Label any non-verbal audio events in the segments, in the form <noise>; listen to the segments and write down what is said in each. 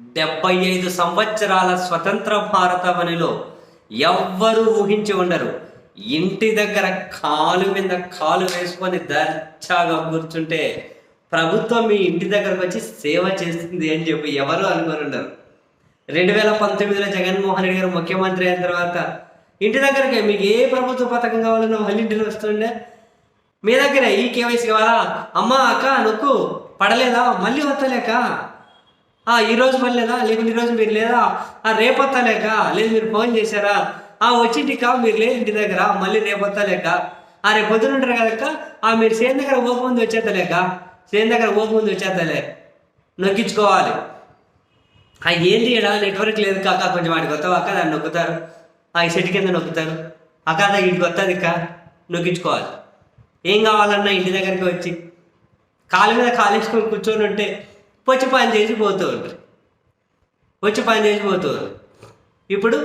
డెబ్బై ఐదు సంవత్సరాల స్వతంత్ర భారతవనిలో ఎవ్వరూ ఊహించి ఉండరు. ఇంటి దగ్గర కాలు మీద కాలు వేసుకొని దర్చాగా కూర్చుంటే ప్రభుత్వం మీ ఇంటి దగ్గరకు వచ్చి సేవ చేస్తుంది అని చెప్పి ఎవరు అనుకుని ఉండరు. రెండు వేల పంతొమ్మిదిలో జగన్మోహన్ రెడ్డి గారు ముఖ్యమంత్రి అయిన తర్వాత ఇంటి దగ్గరకే మీకు ఏ ప్రభుత్వ పథకం కావాలన్నా మళ్ళీ ఇంటిని వస్తుండే. మీ దగ్గర ఈ కేవైసీ కావాలా? అమ్మా అక్క నొక్కు పడలేదా? మళ్ళీ వస్తలేక? ఈ రోజు లేదా లేకుంటే ఈ రోజు మీరు లేదా? ఆ రేపు లేదు మీరు ఫోన్ చేశారా? ఆ వచ్చింటికా మీరు లేదు ఇంటి దగ్గర? మళ్ళీ రేపు ఆ రేపు పొద్దున ఉంటారు కదక్క ఆ మీరు సేన్ దగ్గర ఓపు ముందు సేన్ దగ్గర ఓపు ముందు నొక్కించుకోవాలి. ఆ ఏంటి చేయడా నెట్వర్క్ లేదు కాక. కొంచెం వాడికి వస్తావు అక్క? దాన్ని నొక్కుతారు. ఆ సెట్ కింద నొక్కుతారు. అక్క అది ఇంటికి వస్తుంది అక్క. నొక్కించుకోవాలి. ఏం కావాలన్నా ఇంటి దగ్గరికి వచ్చి? కాలు మీద కాలేసుకొని కూర్చొని ఉంటే వచ్చి పని చేసి పోతూ ఉంటారు వచ్చి పని చేసి పోతూ ఇప్పుడు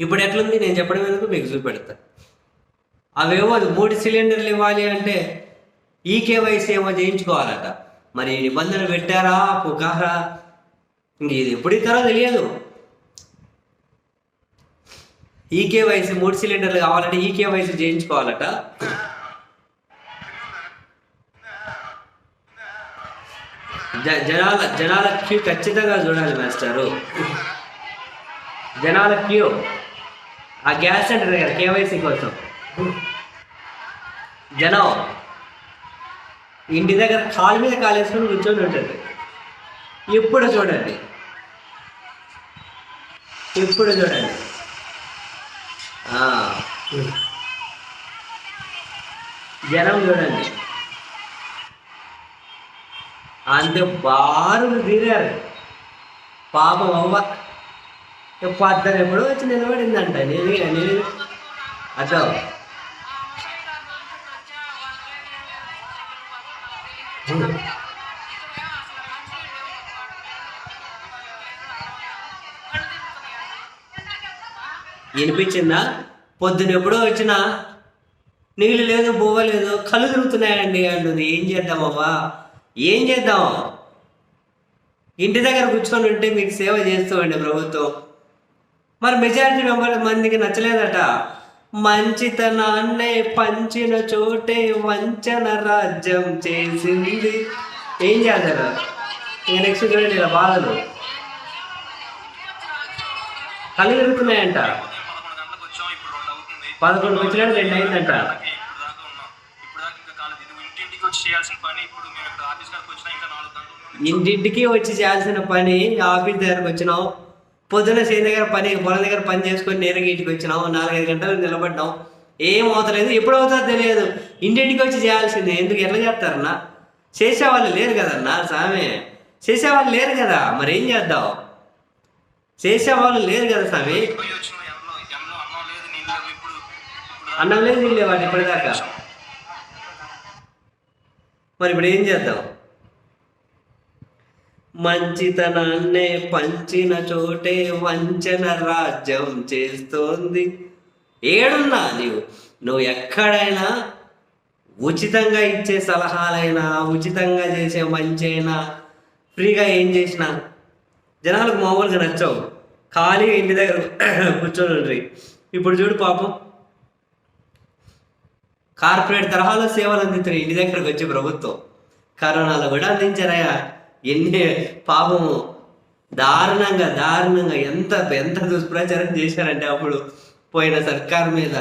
ఇప్పుడు ఎట్లుంది? నేను చెప్పడం ఎందుకు మీకు చూపెడతా. అవేవో మూడు సిలిండర్లు ఇవ్వాలి అంటే ఈ కేవైసీ ఏమో చేయించుకోవాలట. మరి నిబంధనలు పెట్టారా? పుకారా? ఇంక ఇది ఎప్పుడు ఇస్తారో తెలియదు. ఈ కేవైసీ మూడు సిలిండర్లు కావాలంటే ఈ కేవైసీ చేయించుకోవాలట. జ- జనాల జనాల క్యూ ఖచ్చితంగా చూడాలి మాస్టారు. జనాల క్యూ. ఆ గ్యాస్ సెంటర్ దగ్గర కేవైసీ కోసం. జనం. ఇంటి దగ్గర కాలు మీద కాలేసుకొని కూర్చొని ఉంటుంది. ఇప్పుడు చూడండి. ఇప్పుడు చూడండి. జనం చూడండి. అంత బారులు తీరారు. పాపం అవ్వ పద్దరు ఎప్పుడో వచ్చి నిలబడిందంట. నేను నేను అదో వినిపించిందా? పొద్దున ఎప్పుడో వచ్చినా నీళ్ళు లేదు బువ్వ లేదు కళ్ళు తిరుగుతున్నాయండి అంటుంది. ఏం చేద్దామవ్వా ఏం చేద్దాం? ఇంటి దగ్గర కూర్చొని ఉంటే మీకు సేవ చేస్తామండి ప్రభుత్వం. మరి మెజారిటీ మెంబర్ మందికి నచ్చలేదట. మంచితనాన్నే పంచిన చోటే వంచన రాజ్యం చేసింది. ఏం చేస్తారు? ఇక నెక్స్ట్ చూడండి ఇలా బాధలు. కళ్ళు తిరుగుతున్నాయంట. పదకొండు గంటలకు వచ్చాం ఇప్పుడు రెండు అవుతుంది. పదకొండుకి వచ్చినాడు రెండు అయిందంట. ఇంటింటికి వచ్చి చేయాల్సిన పని ఆఫీస్ దగ్గరకు వచ్చినాం. పొద్దున చేతి దగ్గర పని పొలం దగ్గర పని చేసుకొని నేరుగా ఇంటికి వచ్చినాం. నాలుగైదు గంటలు నిలబడ్డాం. ఏం అవుతలేదు. ఎప్పుడు అవుతుందో తెలియదు. ఇంటింటికి వచ్చి చేయాల్సిందే. ఎందుకు? ఎట్లా చేస్తారన్నా? చేసేవాళ్ళు లేరు కదన్నా సామె చేసేవాళ్ళు లేరు కదా. మరి ఏం చేద్దాం? చేసేవాళ్ళు లేరు కదా స్వామి? అన్నం లేదు లేవాడు ఇప్పటిదాకా. మరి ఇప్పుడు ఏం చేద్దాం? మంచితనాన్నే పంచిన చోటే వంచన రాజ్యం చేస్తోంది. ఏడున్నా నీవు. నువ్వు ఎక్కడైనా ఉచితంగా ఇచ్చే సలహాలైనా ఉచితంగా చేసే మంచైనా ఫ్రీగా ఏం చేసినా జనాలకు మామూలుగా నచ్చవు. ఖాళీగా ఇంటి దగ్గర <coughs> కూర్చొని ఇప్పుడు చూడు పాపం కార్పొరేట్ తరహాలో సేవలు అందిస్తున్నాయి ఇంటి దగ్గరకు వచ్చే ప్రభుత్వం కరోనాలో కూడా అందించారయ్యా ఎన్ని పాపము దారుణంగా దారుణంగా ఎంత ఎంత దుష్ప్రచారం చేశారంటే అప్పుడు పోయిన సర్కార్ మీద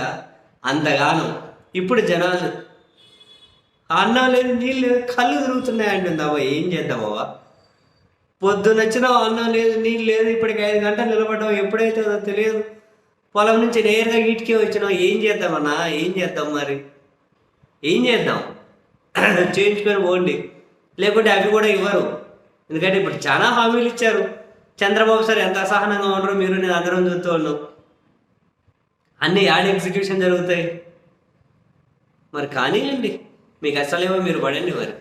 అంతగానం. ఇప్పుడు జనాలు అన్నం లేదు నీళ్ళు లేదు కళ్ళు తిరుగుతున్నాయి అంటుందావా ఏం అవ్వ పొద్దునొచ్చినా అన్నం లేదు నీళ్ళు లేదు ఇప్పటికి ఐదు గంటలు నిలబడ్డావు ఎప్పుడైతుందో తెలియదు. పొలం నుంచి నేరుగా ఇటుకే వచ్చినావు ఏం చేద్దామన్నా ఏం చేద్దాం మరి? ఏం చేద్దాం? చేయించుకొని పోండి. లేకుంటే అవి కూడా ఇవ్వరు. ఎందుకంటే ఇప్పుడు చాలా హామీలు ఇచ్చారు. చంద్రబాబు సార్ ఎంత అసహనంగా ఉండరు మీరు నేను అందరం చూస్తూ ఉన్నాం. అన్ని యాడ్ ఎగ్జిక్యూషన్ జరుగుతాయి. మరి కానివ్వండి మీకు అసలేమో మీరు పడండి మరి.